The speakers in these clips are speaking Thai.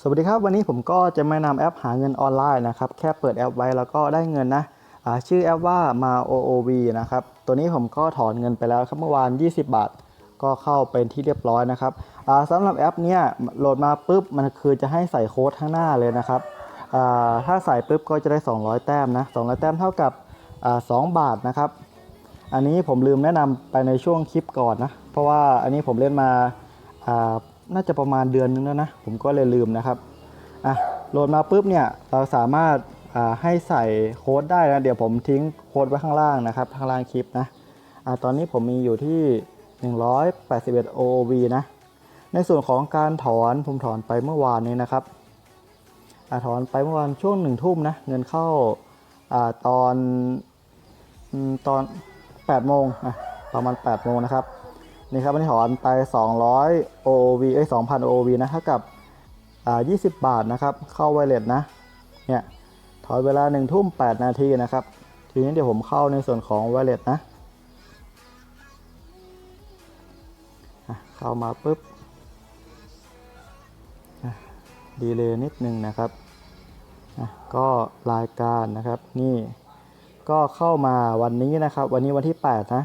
สวัสดีครับ วันนี้ผมก็จะมานำแอปหาเงินออนไลน์นะครับ แค่เปิดแอปไว้แล้วก็ได้เงินนะชื่อแอปว่ามา OOV นะครับ ตัวนี้ผมก็ถอนเงินไปแล้วครับเมื่อวาน 20 บาท ก็เข้าเป็นที่เรียบร้อยนะครับอ่าสำหรับแอปเนี้ยโหลดมาปุ๊บมันคือจะให้ใส่โค้ดข้างหน้าเลยนะครับถ้าใส่ปุ๊บก็จะได้ 200 แต้มนะ 200 แต้มเท่ากับอ2บาทนะครับ อันนี้ผมลืมแนะนำไปในช่วงคลิปก่อนนะ เพราะว่าอันนี้ผมเล่นมา น่าจะประมาณเดือนนึงแล้วนะ ผมก็เลยลืมนะครับอะโหลดมาปุ๊บเนี่ยเราสามารถอ่าให้ใส่โค้ดได้นะ เดี๋ยวผมทิ้งโค้ดไว้ข้างล่างนะครับข้างล่างคลิปนะอ่าตอนนี้ผมมีอยู่ที่ 181 OOV นะ ในส่วนของการถอนผมถอนไปเมื่อวานนี้นะครับอถอนไปเมื่อวานช่วงหนึ่งทุ่มนะ เงินเข้าอาตอนอืมตอน8โมงอะประมาณ8โมงนะครับ นี่ครับวันนี้ถอนไป 200 OOV เอ้ย2,000 ov นะเท่ากับอ่า20 บาทนะครับ เข้าไวเลตนะ เนี่ย ถอนเวลา1ทุ่ม8นาทีนะครับ ทีนี้เดี๋ยวผมเข้าในส่วนของไวเลตนะ เข้ามาปุ๊บ ดีเลยนิดนึงนะครับ ก็รายการนะครับ นี่ ก็เข้ามาวันนี้นะครับ วันนี้วันที่ 8 นะ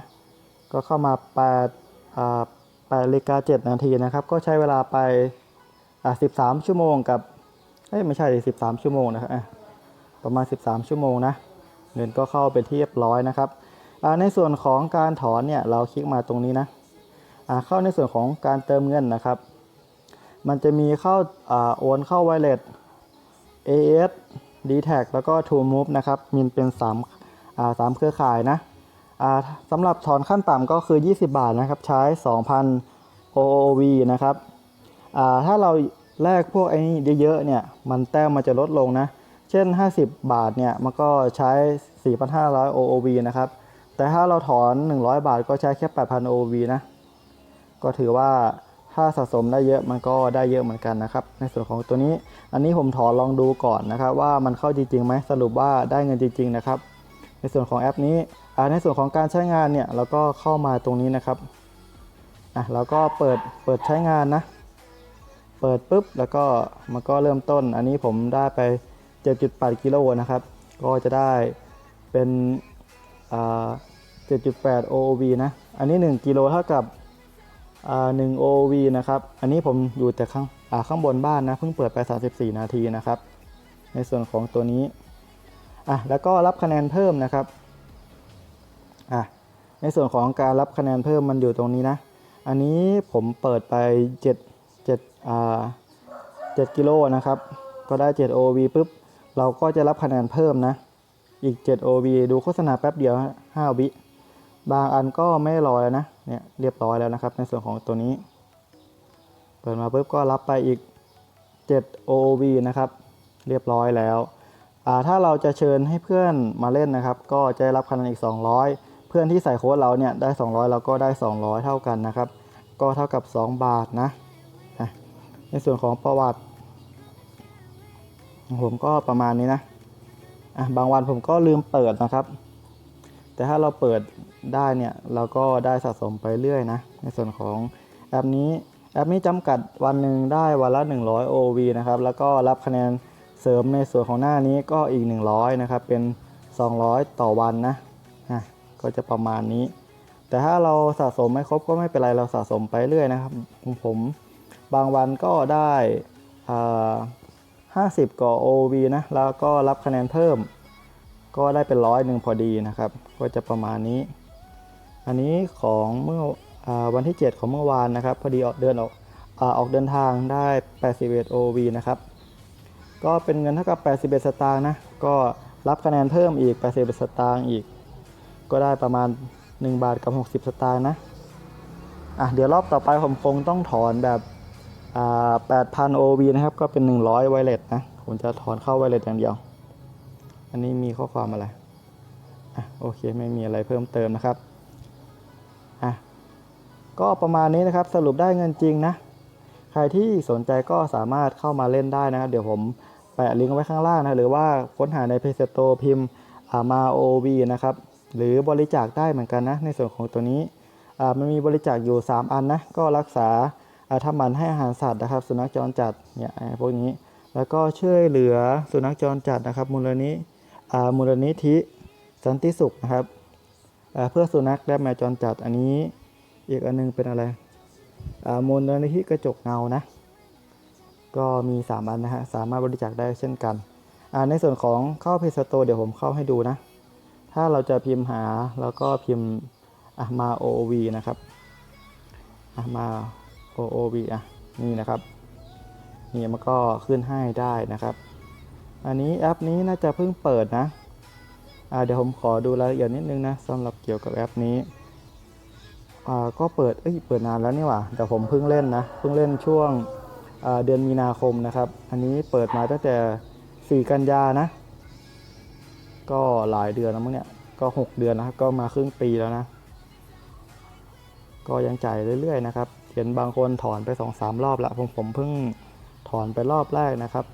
ก็เข้ามา 8 อ่า8นาฬิกา7นาทีนะครับ ก็ใช้เวลาไปอ่า13ชั่วโมงกับเอ้ยไม่ใช่ดิ13ชั่วโมงนะครับประมาณ 13 ชั่วโมงนะเงินก็เข้าเป็นที่เรียบร้อยนะครับในส่วนของการถอนเนี่ยเราคลิกมาตรงนี้นะเข้าในส่วนของการเติมเงินนะครับ มันจะมีเข้าอ่าโอนเข้าไวเลต AS d t a c แล้วก็ True Move นะครับมีเป็น3อ่าสามเครือข่ายนะ สำหรับถอนขั้นต่ำก็คือ 20 บาทนะครับ ใช้ 2,000 OOV นะครับถ้าเราแลกพวกไอ้นี่เยอะๆเนี่ย มันแต้มมันจะลดลงนะ เช่น 50 บาทเนี่ยมันก็ใช้ 4,500 OOV นะครับ แต่ถ้าเราถอน 100 บาทก็ใช้แค่ 8,000 OOV นะ ก็ถือว่าถ้าสะสมได้เยอะมันก็ได้เยอะเหมือนกันนะครับ ในส่วนของตัวนี้ อันนี้ผมถอนลองดูก่อนนะครับ ว่ามันเข้าจริงๆไหมสรุปว่าได้เงินจริง ๆ นะครับ ในส่วนของแอปนี้ ในส่วนของการใช้งานเนี่ยเราก็เข้ามาตรงนี้นะครับอะเราก็เปิดเปิดใช้งานนะ เปิดปุ๊บแล้วก็มันก็เริ่มต้น อันนี้ผมได้ไป 7.8กิโลนะครับ ก็จะได้เป็นอ่า7.8 OOV นะ อันนี้ 1กิโลเท่ากับอ่า1 OV นะครับ อันนี้ผมอยู่แต่ข้างอ่าข้างบนบ้านนะ เพิ่งเปิดไป 34 นาทีนะครับ ในส่วนของตัวนี้อะแล้วก็รับคะแนนเพิ่มนะครับ อะในส่วนของการรับคะแนนเพิ่มมันอยู่ตรงนี้นะ อันนี้ผมเปิดไป7 7อ่า7กิโลนะครับ ก็ได้ 7 OV ปุ๊บ เราก็จะรับคะแนนเพิ่มนะ อีก 7 OV ดูโฆษณาแป๊บเดียว 5 วิ บางอันก็ไม่รอแล้วนะ เนี่ยเรียบร้อยแล้วนะครับ ในส่วนของตัวนี้ เปิดมาปุ๊บก็รับไปอีก 7 OV นะครับ เรียบร้อยแล้ว ถ้าเราจะเชิญให้เพื่อนมาเล่นนะครับ ก็จะรับคะแนนอีก 200 พื่อนที่ใส่โค้ดเราเนี่ยได้ 200 เราก็ได้ 200 เท่ากันนะครับ ก็เท่ากับ 2 บาทนะ ในส่วนของประวัติผมก็ประมาณนี้นะบางวันผมก็ลืมเปิดนะครับ แต่ถ้าเราเปิดได้เนี่ยเราก็ได้สะสมไปเรื่อยนะ ในส่วนของแอปนี้แอปนี้จำกัดวันหนึ่งได้วันละ 100 OV นะครับ แล้วก็รับคะแนนเสริมในส่วนของหน้านี้ก็อีก 100 นะครับ เป็น 200 ต่อวันนะ ก็จะประมาณนี้ แต่ถ้าเราสะสมไม่ครบก็ไม่เป็นไรเราสะสมไปเรื่อยนะครับของผมบางวันก็ได้อ่า50กว่า OV นะแล้วก็รับคะแนนเพิ่ม ก็ได้เป็นร้อยหนึ่งพอดีนะครับ ก็จะประมาณนี้ อันนี้ของเมื่ออวันที่ 7 ของเมื่อวานนะครับ พอดีออกเดินออกอออกเดินทางได้81 OV นะครับ ก็เป็นเงินเท่ากับ 81 สตางค์นะ ก็รับคะแนนเพิ่มอีก 81 สตางค์อีก ก็ได้ประมาณ 1 บาทกับ 60 สตางค์นะอะเดี๋ยวรอบต่อไปผมคงต้องถอนแบบอ่า8,000 OV นะครับ ก็เป็น 100 ไวเลตนะ ผมจะถอนเข้าไวเลตอย่างเดียว อันนี้มีข้อความอะไรอะโอเคไม่มีอะไรเพิ่มเติมนะครับอะก็ประมาณนี้นะครับสรุปได้เงินจริงนะใครที่สนใจก็สามารถเข้ามาเล่นได้นะครับ เดี๋ยวผมแปะลิงก์ไว้ข้างล่างนะหรือว่าค้นหาใน Play Store พิมพ์อ่ามา OV นะครับ หรือบริจาคได้เหมือนกันนะ ในส่วนของตัวนี้มันมีบริจาคอยู่ 3 อันนะ ก็รักษาอ่าทำหมันให้อาหารสัตว์นะครับ สุนัขจรจัดเนี่ยพวกนี้ แล้วก็ช่วยเหลือสุนัขจรจัดนะครับ มูลนิธิมูลนิธิสันติสุขนะครับเพื่อสุนัขและแมวจรจัดอันนี้อีกอันนึงเป็นอะไรมูลนิธิกระจกเงานะ ก็มี3อันนะฮะสามารถบริจาคได้เช่นกันในส่วนของเข้าเพจสโตเดี๋ยวผมเข้าให้ดูนะ ถ้าเราจะพิมพ์หาแล้วก็พิมพ์อะมา OOV นะครับอะมา OOV อะนี่นะครับนี่มันก็ขึ้นให้ได้นะครับ อันนี้แอปนี้น่าจะเพิ่งเปิดนะอ่าเดี๋ยวผมขอดูรายละเอียดนิดนึงนะสำหรับเกี่ยวกับแอปนี้อ่าก็เปิดเอ้ยเปิดนานแล้วนี่หว่าแต่ผมเพิ่งเล่นนะเพิ่งเล่นช่วงเดือนมีนาคมนะครับ อันนี้เปิดมาตั้งแต่ 4 กันยานะ ก็หลายเดือนแล้วมั้งเนี่ย ก็ 6 เดือนนะครับ ก็มาครึ่งปีแล้วนะ ก็ยังจ่ายเรื่อยๆนะครับ เห็นบางคนถอนไป2-3รอบละผมผมเพิ่งถอนไปรอบแรกนะครับ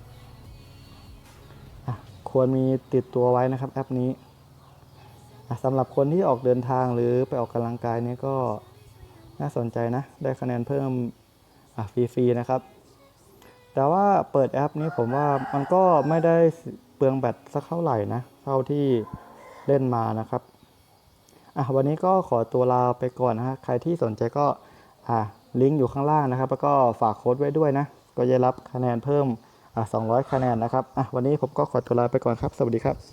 ควรมีติดตัวไว้นะครับแอปนี้สำหรับคนที่ออกเดินทางหรือไปออกกำลังกายเนี่ยก็น่าสนใจนะ ได้คะแนนเพิ่มฟรีๆนะครับ แต่ว่าเปิดแอปนี้ผมว่ามันก็ไม่ได้ เปลืองแบตสักเท่าไหร่นะเท่าที่เล่นมานะครับอะวันนี้ก็ขอตัวลาไปก่อนนะฮะใครที่สนใจก็อะลิงก์อยู่ข้างล่างนะครับ แล้วก็ฝากโค้ดไว้ด้วยนะ ก็จะรับคะแนนเพิ่มอะ200 คะแนนนะครับอะวันนี้ผมก็ขอตัวลาไปก่อนครับ สวัสดีครับ